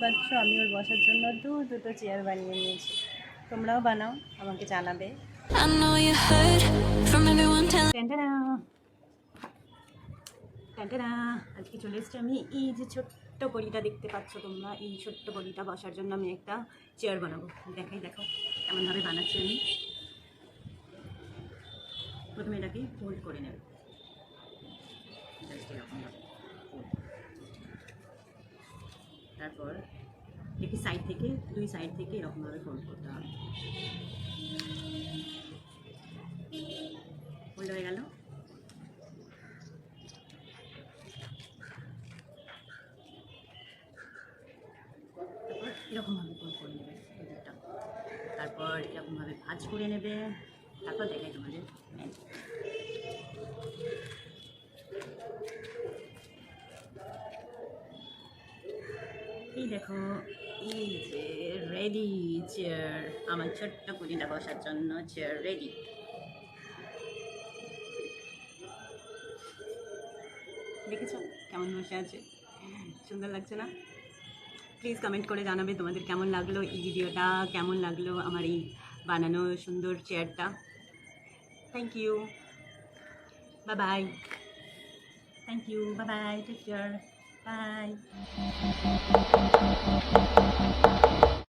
পাচ্ছ আমি ওর বসার জন্য দু দুটো চেয়ার বানিয়ে নিয়েছি। তোমরাও বানাও আমাকে জানাবে। আজকে চলে এসেছি আমি। এই যে ছোট্ট গড়িটা দেখতে পাচ্ছ তোমরা এই ছোট্ট গড়িটা বসার জন্য আমি একটা চেয়ার বানাবো। দেখাই দেখো কেমনভাবে বানাচ্ছি আমি। প্রথমে এটাকে ফোল্ড করে নেবে। এরকমভাবে। তারপর একটি সাইড থেকে, দুই সাইড থেকে এরকমভাবে ফোল্ড করতে হবে। ফোল্ড হয়ে গেল। এরকমভাবে ফোল্ড করে নেবে তারপর এরকমভাবে ভাজ করে নেবে। তারপর দেখাই তোমাদের এই দেখো, এই যে রেডি চেয়ার আমার ছোট্ট কুড়িটা বসার জন্য চেয়ার রেডি দেখেছ কেমন বসে আছে? সুন্দর লাগছে না? প্লিজ কমেন্ট করে জানাবে তোমাদের কেমন লাগল এই ভিডিওটা কেমন লাগল আমার এই বানানো সুন্দর চেয়ারটা thank you bye bye thank you bye bye take care bye